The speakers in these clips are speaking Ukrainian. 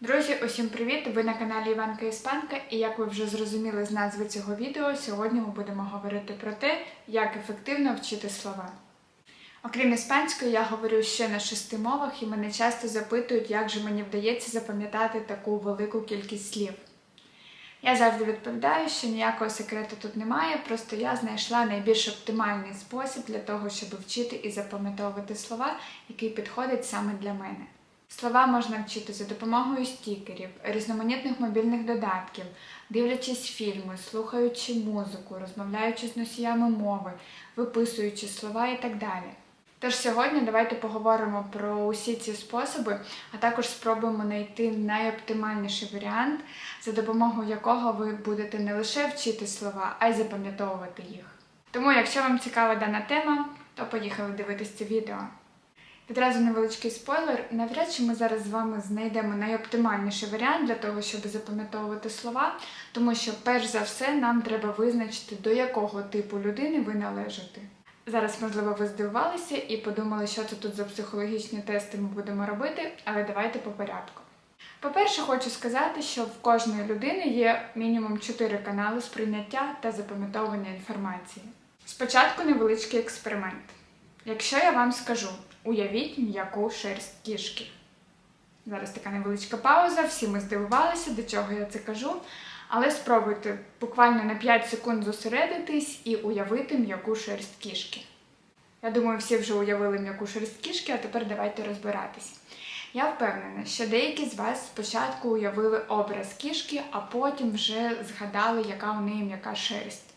Друзі, усім привіт! Ви на каналі Іванка Іспанка, і як ви вже зрозуміли з назви цього відео, сьогодні ми будемо говорити про те, як ефективно вчити слова. Окрім іспанської, я говорю ще на шести мовах, і мене часто запитують, як же мені вдається запам'ятати таку велику кількість слів. Я завжди відповідаю, що ніякого секрету тут немає, просто я знайшла найбільш оптимальний спосіб для того, щоб вчити і запам'ятовувати слова, який підходить саме для мене. Слова можна вчити за допомогою стікерів, різноманітних мобільних додатків, дивлячись фільми, слухаючи музику, розмовляючи з носіями мови, виписуючи слова і так далі. Тож сьогодні давайте поговоримо про усі ці способи, а також спробуємо знайти найоптимальніший варіант, за допомогою якого ви будете не лише вчити слова, а й запам'ятовувати їх. Тому, якщо вам цікава дана тема, то поїхали дивитися це відео. Відразу невеличкий спойлер. Навряд чи ми зараз з вами знайдемо найоптимальніший варіант для того, щоб запам'ятовувати слова, тому що, перш за все, нам треба визначити, до якого типу людини ви належите. Зараз, можливо, ви здивувалися і подумали, що це тут за психологічні тести ми будемо робити, але давайте по порядку. По-перше, хочу сказати, що в кожної людини є мінімум 4 канали сприйняття та запам'ятовування інформації. Спочатку невеличкий експеримент. Якщо я вам скажу, уявіть м'яку шерсть кішки. Зараз така невеличка пауза, всі ми здивувалися, до чого я це кажу. Але спробуйте буквально на 5 секунд зосередитись і уявити м'яку шерсть кішки. Я думаю, всі вже уявили м'яку шерсть кішки, а тепер давайте розбиратись. Я впевнена, що деякі з вас спочатку уявили образ кішки, а потім вже згадали, яка у неї м'яка шерсть.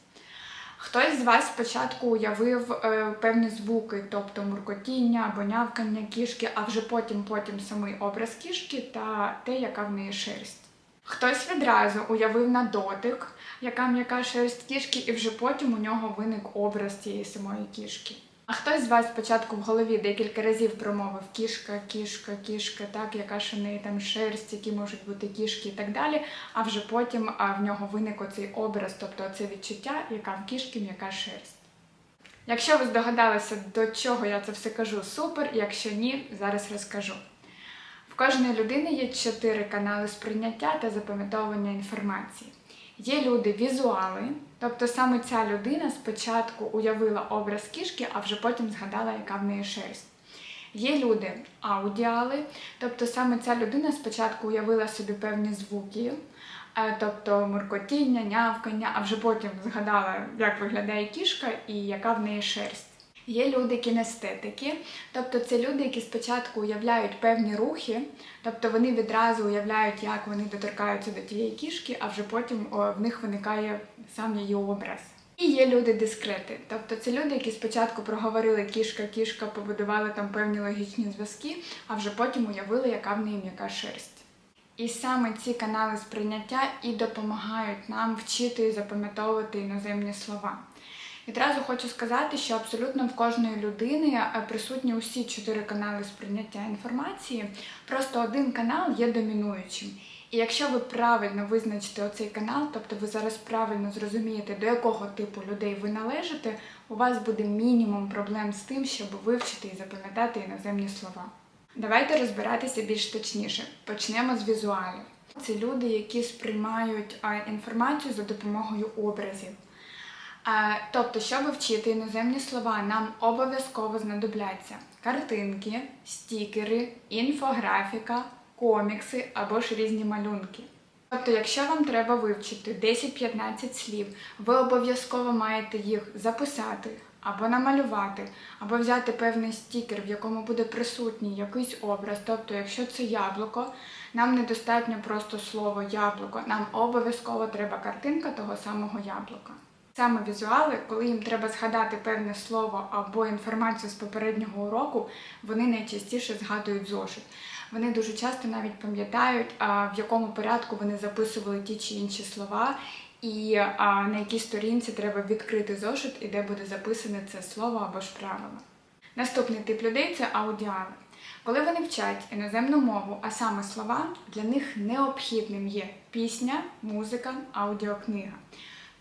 Хтось з вас спочатку уявив е, певні звуки, тобто муркотіння або нявкання кішки, а вже потім потім самий образ кішки та те, яка в неї шерсть. Хтось відразу уявив на дотик, яка м'яка шерсть кішки, і вже потім у нього виник образ цієї самої кішки. А хтось з вас спочатку в голові декілька разів промовив кішка, кішка, кішка, так, яка ж у неї там шерсть, які можуть бути кішки і так далі. А вже потім а, в нього виник оцей образ, тобто це відчуття, яка в кішки м'яка шерсть. Якщо ви здогадалися, до чого я це все кажу, супер. Якщо ні, зараз розкажу. В кожної людини є чотири канали сприйняття та запам'ятовування інформації. Є люди візуали, тобто саме ця людина спочатку уявила образ кішки, а вже потім згадала, яка в неї шерсть. Є люди аудіали, тобто саме ця людина спочатку уявила собі певні звуки, е, тобто муркотіння, нявкання, а вже потім згадала, як виглядає кішка і яка в неї шерсть. Є люди кінестетики, тобто це люди, які спочатку уявляють певні рухи, тобто вони відразу уявляють, як вони доторкаються до тієї кішки, а вже потім в них виникає сам її образ. І є люди дискрети, тобто це люди, які спочатку проговорили кішка, кішка, побудували там певні логічні зв'язки, а вже потім уявили, яка в неї м'яка шерсть. І саме ці канали сприйняття і допомагають нам вчити і запам'ятовувати іноземні слова. Відразу хочу сказати, що абсолютно в кожної людини е, присутні усі чотири канали сприйняття інформації, просто один канал є домінуючим. І якщо ви правильно визначите оцей канал, тобто ви зараз правильно зрозумієте, до якого типу людей ви належите, у вас буде мінімум проблем з тим, щоб вивчити і запам'ятати іноземні слова. Давайте розбиратися більш точніше. Почнемо з візуалів. Це люди, які сприймають інформацію за допомогою образів. Тобто, щоб вчити іноземні слова, нам обов'язково знадобляться картинки, стікери, інфографіка, комікси або ж різні малюнки. Тобто, якщо вам треба вивчити 10-15 слів, ви обов'язково маєте їх записати або намалювати, або взяти певний стікер, в якому буде присутній якийсь образ. Тобто, якщо це яблуко, нам недостатньо просто слово яблуко, нам обов'язково треба картинка того самого яблука. Саме візуали, коли їм треба згадати певне слово або інформацію з попереднього уроку, вони найчастіше згадують зошит. Вони дуже часто навіть пам'ятають, в якому порядку вони записували ті чи інші слова, і на якій сторінці треба відкрити зошит і де буде записане це слово або ж правило. Наступний тип людей це аудіали. Коли вони вчать іноземну мову, а саме слова, для них необхідним є пісня, музика, аудіокнига.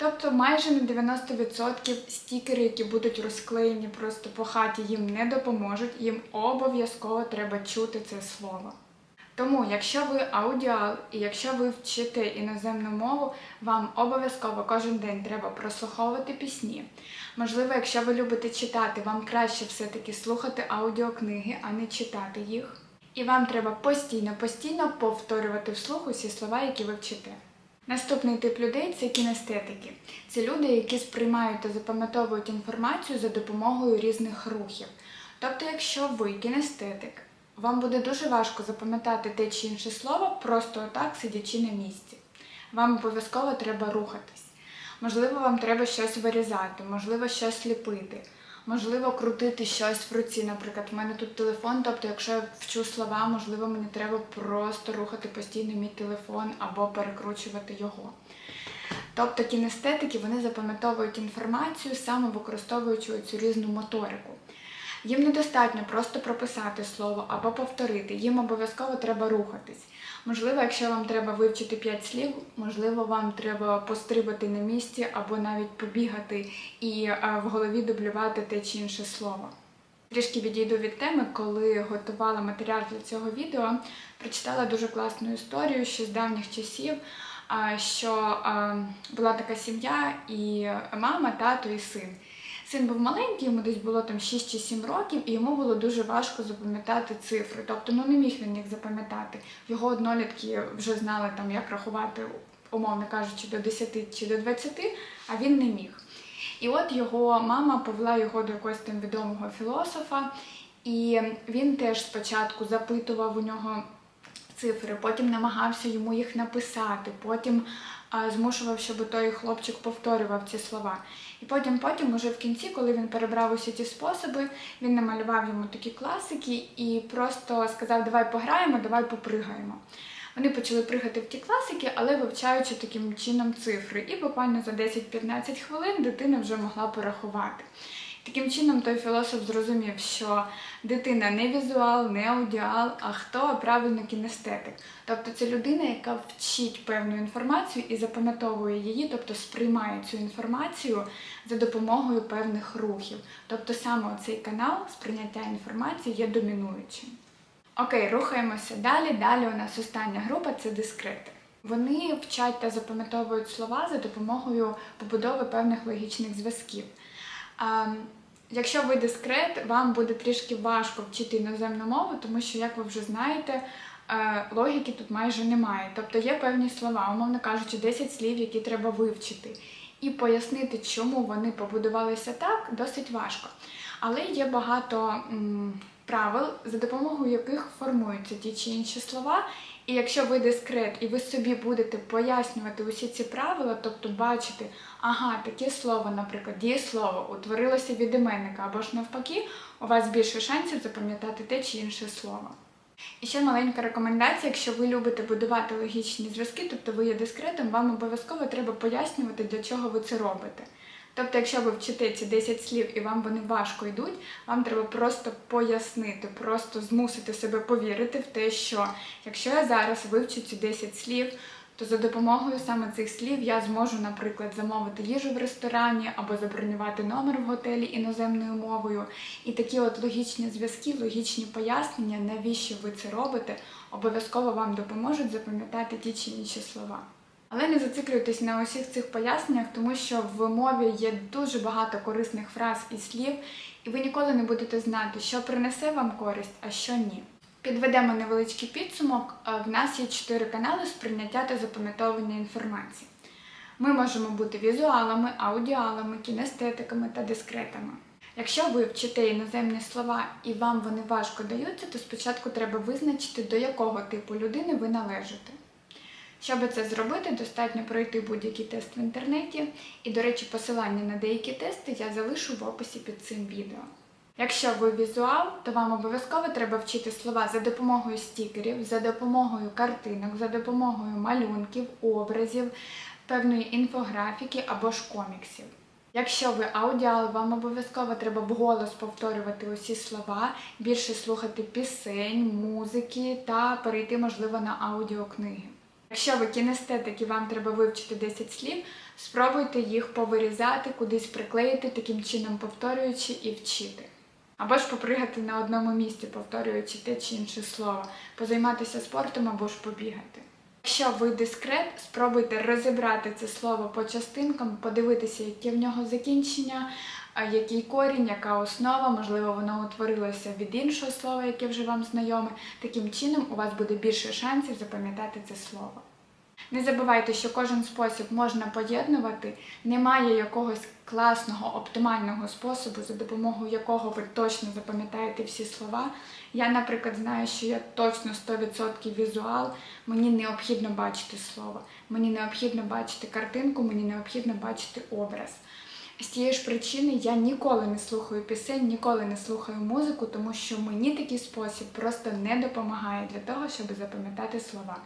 Тобто майже на 90% стікери, які будуть розклеєні просто по хаті, їм не допоможуть, їм обов'язково треба чути це слово. Тому, якщо ви аудіал і якщо ви вчите іноземну мову, вам обов'язково кожен день треба прослуховувати пісні. Можливо, якщо ви любите читати, вам краще все-таки слухати аудіокниги, а не читати їх. І вам треба постійно, постійно повторювати вслух усі слова, які ви вчите. Наступний тип людей це кінестетики. Це люди, які сприймають та запам'ятовують інформацію за допомогою різних рухів. Тобто, якщо ви кінестетик, вам буде дуже важко запам'ятати те чи інше слово, просто отак сидячи на місці. Вам обов'язково треба рухатись. Можливо, вам треба щось вирізати, можливо, щось ліпити, можливо, крутити щось в руці. Наприклад, в мене тут телефон, тобто, якщо я вчу слова, можливо, мені треба просто рухати постійно мій телефон або перекручувати його. Тобто кінестетики вони запам'ятовують інформацію саме використовуючи цю різну моторику. Їм недостатньо просто прописати слово або повторити, їм обов'язково треба рухатись. Можливо, якщо вам треба вивчити 5 слів, можливо, вам треба пострибати на місці або навіть побігати і е, в голові дублювати те чи інше слово. Трішки відійду від теми, коли готувала матеріал для цього відео, прочитала дуже класну історію ще з давніх часів, що була така сім'я, і мама, тато і син. Син був маленький, йому десь було там 6 чи 7 років, і йому було дуже важко запам'ятати цифри. Тобто, ну не міг він їх запам'ятати. Його однолітки вже знали там, як рахувати, умовно кажучи, до 10 чи до 20, а він не міг. І от його мама повела його до якогось там відомого філософа, і він теж спочатку запитував у нього цифри, потім намагався йому їх написати, потім змушував, щоб той хлопчик повторював ці слова. І потім, потім, уже в кінці, коли він перебрав усі ті способи, він намалював йому такі класики і просто сказав: Давай пограємо, давай попригаємо. Вони почали пригати в ті класики, але вивчаючи таким чином цифри. І буквально за 10-15 хвилин дитина вже могла порахувати. Таким чином той філософ зрозумів, що дитина не візуал, не аудіал, а хто правильно кінестетик. Тобто це людина, яка вчить певну інформацію і запам'ятовує її, тобто сприймає цю інформацію за допомогою певних рухів. Тобто саме цей канал сприйняття інформації є домінуючим. Окей, рухаємося далі. Далі у нас остання група це дискрети. Вони вчать та запам'ятовують слова за допомогою побудови певних логічних зв'язків. Якщо ви дискрет, вам буде трішки важко вчити іноземну мову, тому що, як ви вже знаєте, е, логіки тут майже немає. Тобто є певні слова, умовно кажучи, 10 слів, які треба вивчити. І пояснити, чому вони побудувалися так, досить важко. Але є багато м, правил, за допомогою яких формуються ті чи інші слова. І якщо ви дискрет, і ви собі будете пояснювати усі ці правила, тобто бачити, ага, таке слово, наприклад, дієслово утворилося від іменника, або ж навпаки, у вас більше шансів запам'ятати те чи інше слово. І ще маленька рекомендація, якщо ви любите будувати логічні зв'язки, тобто ви є дискретом, вам обов'язково треба пояснювати, для чого ви це робите. Тобто, якщо ви вчите ці 10 слів і вам вони важко йдуть, вам треба просто пояснити, просто змусити себе повірити в те, що якщо я зараз вивчу ці 10 слів, то за допомогою саме цих слів я зможу, наприклад, замовити їжу в ресторані або забронювати номер в готелі іноземною мовою. І такі от логічні зв'язки, логічні пояснення, навіщо ви це робите, обов'язково вам допоможуть запам'ятати ті чи інші слова. Але не зациклюйтесь на усіх цих поясненнях, тому що в мові є дуже багато корисних фраз і слів, і ви ніколи не будете знати, що принесе вам користь, а що ні. Підведемо невеличкий підсумок. Е, В нас є чотири канали сприйняття та запам'ятовування інформації. Ми можемо бути візуалами, аудіалами, кінестетиками та дискретами. Якщо ви вчите іноземні слова і вам вони важко даються, то спочатку треба визначити, до якого типу людини ви належите. Щоб це зробити, достатньо пройти будь-який тест в інтернеті. І, до речі, посилання на деякі тести я залишу в описі під цим відео. Якщо ви візуал, то вам обов'язково треба вчити слова за допомогою стікерів, за допомогою картинок, за допомогою малюнків, образів, певної інфографіки або ж коміксів. Якщо ви аудіал, вам обов'язково треба вголос повторювати усі слова, більше слухати пісень, музики та перейти, можливо, на аудіокниги. Якщо ви кінестетик і вам треба вивчити 10 слів, спробуйте їх повирізати, кудись приклеїти, таким чином повторюючи і вчити. Або ж попригати на одному місці, повторюючи те чи інше слово, позайматися спортом або ж побігати. Якщо ви дискрет, спробуйте розібрати це слово по частинкам, подивитися, яке в нього закінчення, а який корінь, яка основа, можливо, воно утворилося від іншого слова, яке вже вам знайоме. Таким чином у вас буде більше шансів запам'ятати це слово. Не забувайте, що кожен спосіб можна поєднувати, немає якогось класного, оптимального способу, за допомогою якого ви точно запам'ятаєте всі слова. Я, наприклад, знаю, що я точно 100% візуал, мені необхідно бачити слово, мені необхідно бачити картинку, мені необхідно бачити образ. З тієї ж причини я ніколи не слухаю пісень, ніколи не слухаю музику, тому що мені такий спосіб просто не допомагає для того, щоб запам'ятати слова.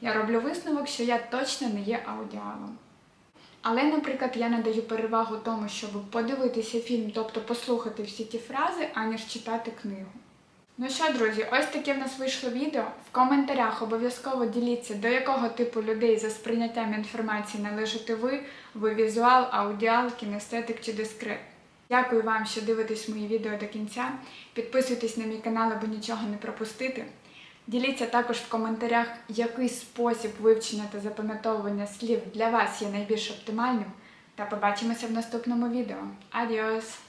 Я роблю висновок, що я точно не є аудіалом. Але, наприклад, я надаю перевагу тому, щоб подивитися фільм, тобто послухати всі ті фрази, аніж читати книгу. Ну що, друзі, ось таке в нас вийшло відео. В коментарях обов'язково діліться, до якого типу людей за сприйняттям інформації належите ви, ви візуал, аудіал, кінестетик чи дискрет. Дякую вам, що дивитесь мої відео до кінця. Підписуйтесь на мій канал, аби нічого не пропустити. Діліться також в коментарях, який спосіб вивчення та запам'ятовування слів для вас є найбільш оптимальним. Та побачимося в наступному відео. Адіос!